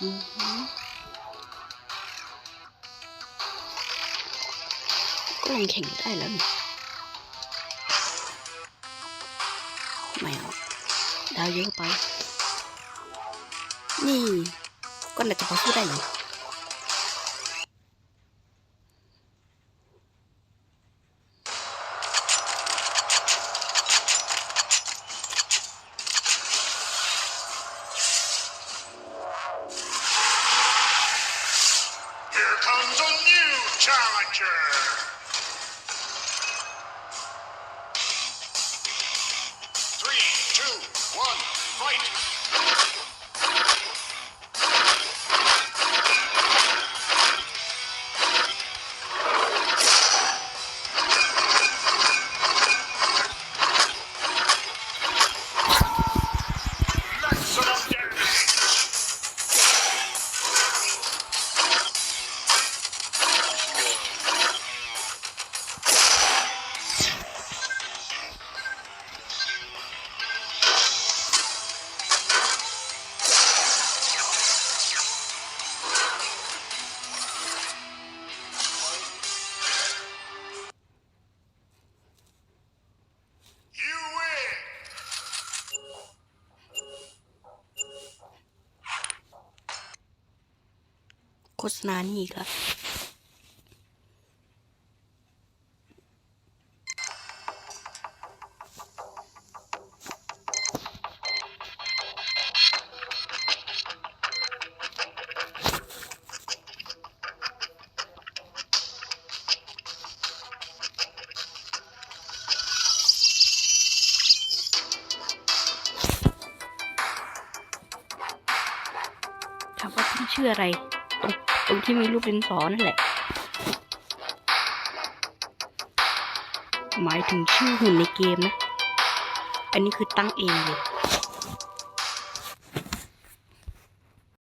ก็ลงแข่งได้แล้วนี่ไม่เอาดาวเยอะไป นี่ก็น่าจะพอสู้ได้อยู่ Here comes a new challenger. Three, two, one, fight. Maximum โฆษณานี่อีกแล้วถามว่าพี่ชื่ออะไร ตรงตรงที่มีรูปดินสอนั่นแหละ หมายถึงชื่อหุ่นในเกมนะ อันนี้คือตั้งเองเลย